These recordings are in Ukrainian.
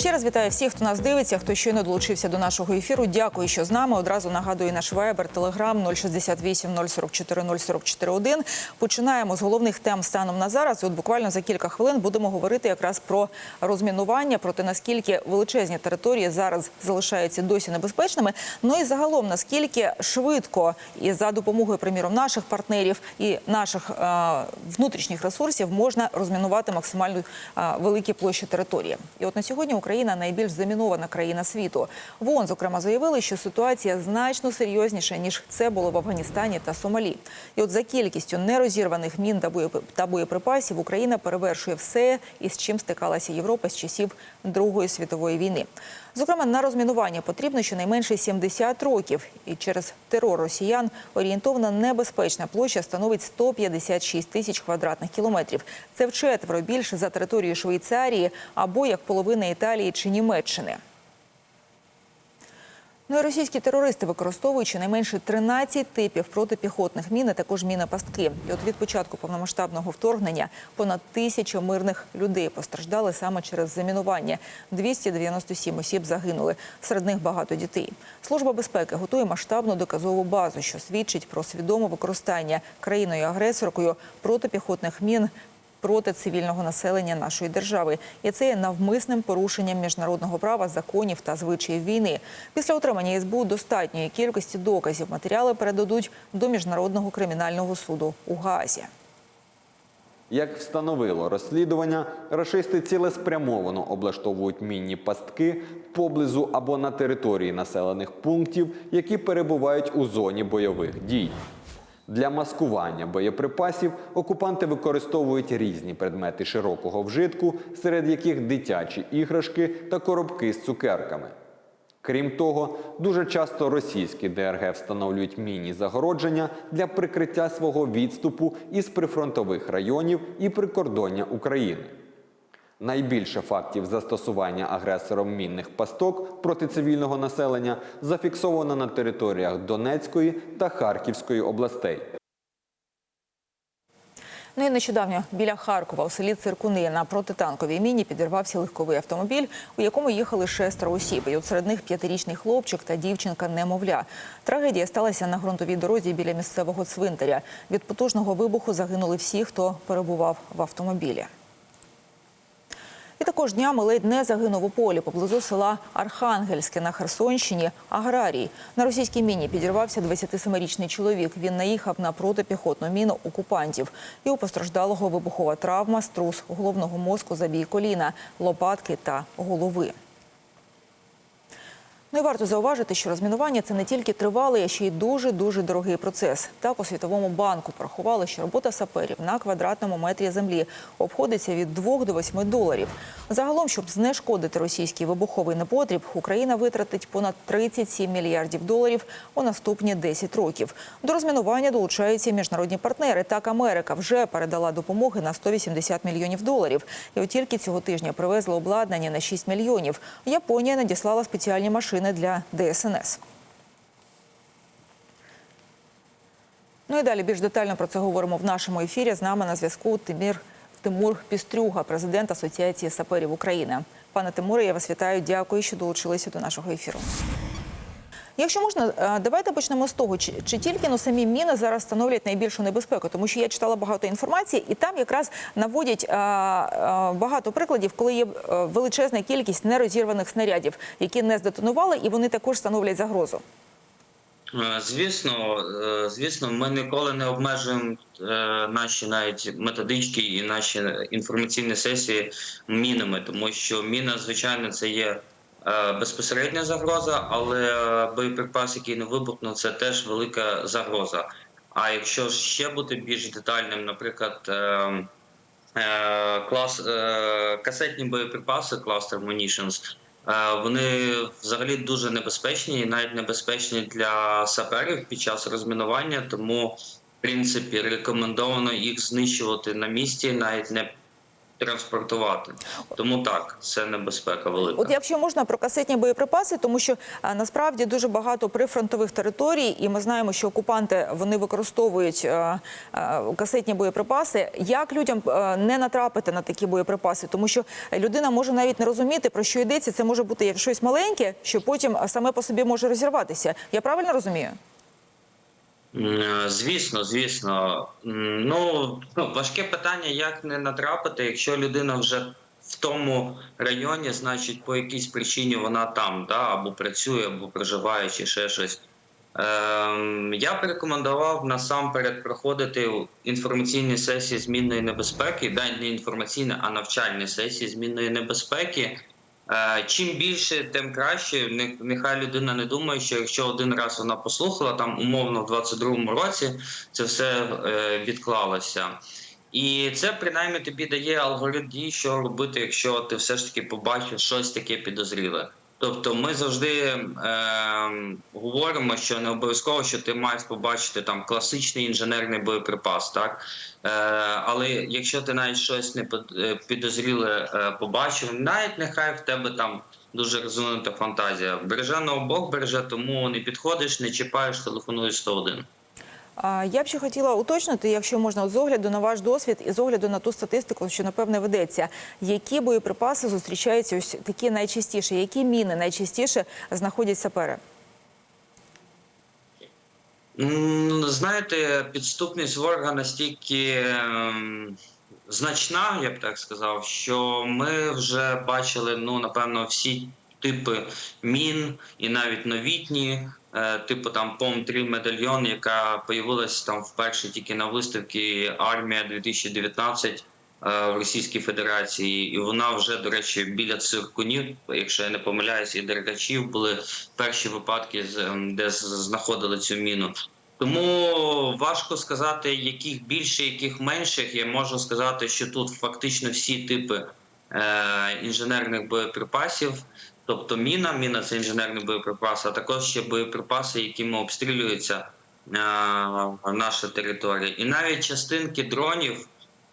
Ще раз вітаю всіх, хто нас дивиться, хто щойно долучився до нашого ефіру. Дякую, що з нами. Одразу нагадую наш вайбер, телеграм 068 044 044 1. Починаємо з головних тем станом на зараз. От буквально за кілька хвилин будемо говорити якраз про розмінування, про те, наскільки величезні території зараз залишаються досі небезпечними. Ну і загалом наскільки швидко і за допомогою, приміром, наших партнерів і наших е, внутрішніх ресурсів можна розмінувати максимально е, великі площі території. І от на сьогодні Україна найбільш замінована країна світу. В ООН, зокрема, заявили, що ситуація значно серйозніша ніж це було в Афганістані та Сомалі. І от за кількістю нерозірваних мін та боєприпасів Україна перевершує все, із чим стикалася Європа з часів Другої світової війни. Зокрема, на розмінування потрібно щонайменше 70 років, і через терор росіян орієнтовна небезпечна площа становить 156 тисяч квадратних кілометрів. Це вчетверо більше за територію Швейцарії або як половина Італії чи Німеччини. Ну і російські терористи використовують щонайменше 13 типів протипіхотних мін, а також мінопастки. І от від початку повномасштабного вторгнення понад тисяча мирних людей постраждали саме через замінування. 297 осіб загинули. Серед них багато дітей. Служба безпеки готує масштабну доказову базу, що свідчить про свідоме використання країною-агресоркою протипіхотних мін проти цивільного населення нашої держави, і це є навмисним порушенням міжнародного права, законів та звичаїв війни. Після отримання СБУ достатньої кількості доказів матеріали передадуть до міжнародного кримінального суду у Гаазі. Як встановило розслідування, рашисти цілеспрямовано облаштовують мінні пастки поблизу або на території населених пунктів, які перебувають у зоні бойових дій. Для маскування боєприпасів окупанти використовують різні предмети широкого вжитку, серед яких дитячі іграшки та коробки з цукерками. Крім того, дуже часто російські ДРГ встановлюють міні-загородження для прикриття свого відступу із прифронтових районів і прикордоння України. Найбільше фактів застосування агресором мінних пасток проти цивільного населення зафіксовано на територіях Донецької та Харківської областей. Ну і нещодавно біля Харкова у селі Циркуни на протитанковій міні підірвався легковий автомобіль, у якому їхали шестеро осіб. І от серед них п'ятирічний хлопчик та дівчинка-немовля. Трагедія сталася на ґрунтовій дорозі біля місцевого цвинтаря. Від потужного вибуху загинули всі, хто перебував в автомобілі. І також днями ледь не загинув у полі поблизу села Архангельське на Херсонщині аграрій. На російській міні підірвався 27-річний чоловік. Він наїхав на протипіхотну міну окупантів. І у постраждалого вибухова травма, струс головного мозку, забій коліна, лопатки та голови. Ну і варто зауважити, що розмінування це не тільки тривалий, а ще й дуже дуже дорогий процес. Так у світовому банку порахували, що робота саперів на квадратному метрі землі обходиться від 2 до 8 доларів. Загалом, щоб знешкодити російський вибуховий непотріб, Україна витратить понад 37 мільярдів доларів у наступні 10 років. До розмінування долучаються міжнародні партнери. Так, Америка вже передала допомоги на 180 мільйонів доларів. І от тільки цього тижня привезли обладнання на 6 мільйонів. Японія надіслала спеціальні машини для ДСНС. Ну і далі більш детально про це говоримо в нашому ефірі. З нами на зв'язку Тимір Тимур Пістрюга, президент Асоціації саперів України. Пане Тимуре, я вас вітаю. Дякую, що долучилися до нашого ефіру. Якщо можна, е, давайте почнемо з того, чи, чи тільки ну, самі міни зараз становлять найбільшу небезпеку, тому що я читала багато інформації, і там якраз наводять а, а, багато прикладів, коли є е, величезна кількість нерозірваних снарядів, які не здетонували, і вони також становлять загрозу. Е, Звісно, е, звісно, ми ніколи не обмежуємо е, наші навіть методички і наші інформаційні сесії мінами, тому що міна, звичайно, це є е, безпосередня загроза, але е, боєприпас, який не вибухнув, це теж велика загроза. А якщо ще бути більш детальним, наприклад, е, е, клас, е, касетні боєприпаси, cluster munitions, Е, Вони взагалі дуже небезпечні, і навіть небезпечні для саперів під час розмінування. Тому, в принципі, рекомендовано їх знищувати на місці, навіть не транспортувати. Тому так, це небезпека велика. От якщо можна про касетні боєприпаси, тому що насправді дуже багато прифронтових територій, і ми знаємо, що окупанти вони використовують а, а, касетні боєприпаси. Як людям а, не натрапити на такі боєприпаси? Тому що людина може навіть не розуміти про що йдеться. Це може бути як щось маленьке, що потім саме по собі може розірватися. Я правильно розумію? Звісно, звісно. Ну, ну, важке питання, як не натрапити, якщо людина вже в тому районі, значить, по якійсь причині вона там, да, або працює, або проживає, чи ще щось. Ем, я б рекомендував насамперед проходити інформаційні сесії змінної небезпеки, да, не інформаційні, а навчальні сесії змінної небезпеки. Е, Чим більше, тим краще. Не- Нехай людина не думає, що якщо один раз вона послухала, там умовно в 22-му році це все е, відклалося. І це принаймні тобі дає алгоритм дій, що робити, якщо ти все ж таки побачиш щось таке підозріле. Тобто ми завжди е, говоримо, що не обов'язково, що ти маєш побачити там класичний інженерний боєприпас, так е, але якщо ти навіть щось не е, підозріле е, побачив, навіть нехай в тебе там дуже розвинута фантазія. Береже на обох береже, тому не підходиш, не чіпаєш, телефонуєш 101. Я б ще хотіла уточнити, якщо можна, з огляду на ваш досвід і з огляду на ту статистику, що напевне ведеться, які боєприпаси зустрічаються ось такі найчастіше, які міни найчастіше знаходять сапери? Знаєте, підступність ворога настільки ем, значна, я б так сказав, що ми вже бачили, ну напевно, всі типи мін і навіть новітні, типу там пом 3 медальйон, яка появилась там вперше тільки на виставці Армія 2019 е, в Російській Федерації, і вона вже, до речі, біля циркунів, якщо я не помиляюсь, і дергачів були перші випадки, ем, де знаходили цю міну. Тому важко сказати, яких більше, яких менших. Я можу сказати, що тут фактично всі типи е, інженерних боєприпасів. Тобто міна, міна це інженерний боєприпас, а також ще боєприпаси, якими обстрілюється е, наша територія. І навіть частинки дронів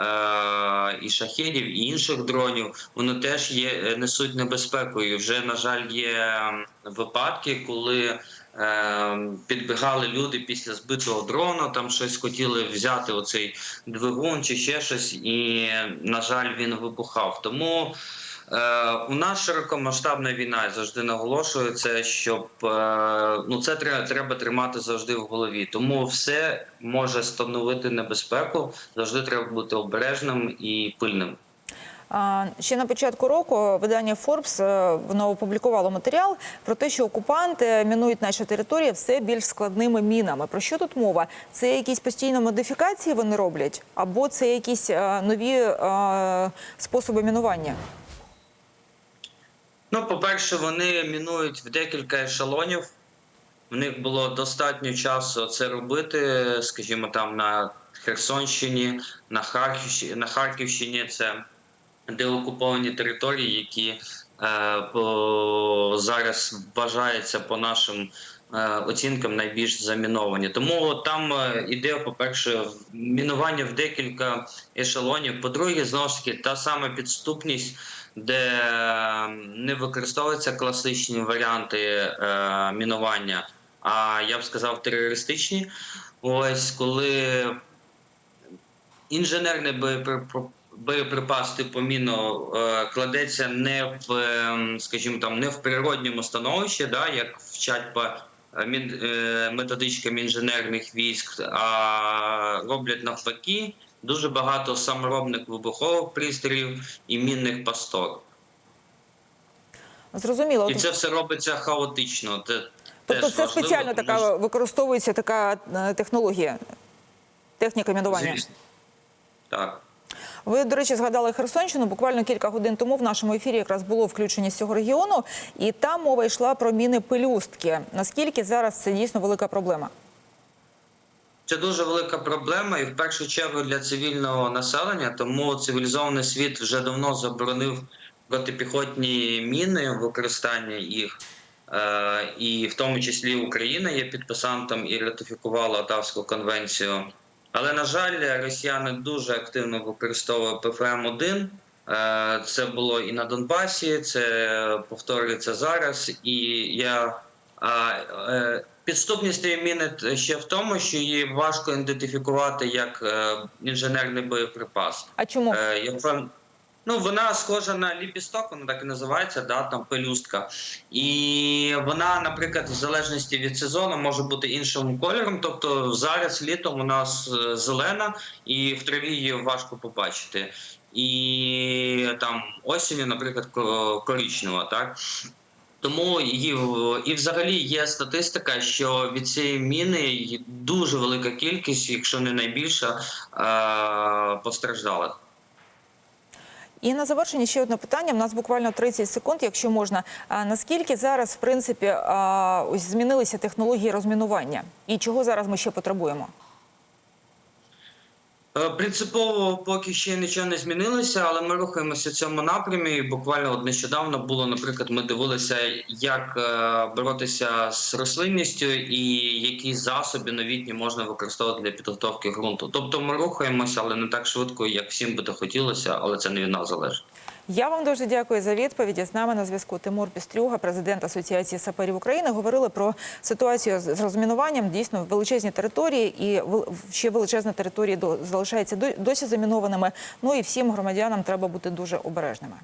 е, і шахедів, і інших дронів, вони теж є, е, несуть небезпеку. І вже, на жаль, є випадки, коли е, підбігали люди після збитого дрона, там щось хотіли взяти оцей двигун чи ще щось, і, на жаль, він вибухав. Тому у нас широкомасштабна війна я завжди це, щоб е, ну це треба, треба тримати завжди в голові. Тому все може становити небезпеку. Завжди треба бути обережним і пильним. Ще на початку року видання Forbes е, воно опублікувало матеріал про те, що окупанти мінують наші території все більш складними мінами. Про що тут мова? Це якісь постійні модифікації вони роблять, або це якісь е, нові е, способи мінування? Ну, по-перше, вони мінують в декілька ешелонів. В них було достатньо часу це робити, скажімо, там на Херсонщині, на Харківщині, на Харківщині це деокуповані території, які е, по, зараз вважаються по нашим оцінкам найбільш заміновані. Тому там е, іде, по-перше, мінування в декілька ешелонів. По-друге, знову ж таки, та сама підступність, де е, не використовуються класичні варіанти е, мінування, а я б сказав, терористичні. Ось коли інженерний боєприпас боєприпас типу міно е, кладеться не в, е, скажімо там, не в природньому становищі, да, як вчать по е, е, методичкам інженерних військ, а роблять навпаки дуже багато саморобних вибухових пристроїв і мінних пасток. Зрозуміло. І це все робиться хаотично. Це Тобто це важливо, спеціально тому така використовується така е, технологія, техніка мінування. Звісно. Так. Ви, до речі, згадали Херсонщину. Буквально кілька годин тому в нашому ефірі якраз було включення з цього регіону, і там мова йшла про міни пелюстки. Наскільки зараз це дійсно велика проблема? Це дуже велика проблема, і в першу чергу для цивільного населення. Тому цивілізований світ вже давно заборонив протипіхотні міни, використання їх. Е, і в тому числі Україна є підписантом і ратифікувала Отавську конвенцію. Але на жаль, росіяни дуже активно використовували ПФМ-1 Е, Це було і на Донбасі, це повторюється зараз. І я е, підступність цієї міни ще в тому, що її важко ідентифікувати як е, інженерний боєприпас. А чому? Я Ну, вона схожа на ліпісток, вона так і називається, да, там пелюстка. І вона, наприклад, в залежності від сезону може бути іншим кольором. Тобто зараз літом у нас е, зелена, і в траві її важко побачити. І там осінню, наприклад, коричнева, так. Тому і, і взагалі є статистика, що від цієї міни дуже велика кількість, якщо не найбільша, е- постраждалих. І на завершення ще одне питання. У нас буквально 30 секунд, якщо можна. Наскільки зараз, в принципі, змінилися технології розмінування? І чого зараз ми ще потребуємо? Е, Принципово поки ще нічого не змінилося, але ми рухаємося в цьому напрямі. Буквально от нещодавно було, наприклад, ми дивилися, як е, боротися з рослинністю і які засоби новітні можна використовувати для підготовки ґрунту. Тобто ми рухаємося, але не так швидко, як всім би то хотілося, але це не від нас залежить. Я вам дуже дякую за відповіді. З нами на зв'язку Тимур Пістрюга, президент Асоціації саперів України. Говорили про ситуацію з розмінуванням. Дійсно, величезні території і ще величезна територія залишається досі замінованими. Ну і всім громадянам треба бути дуже обережними.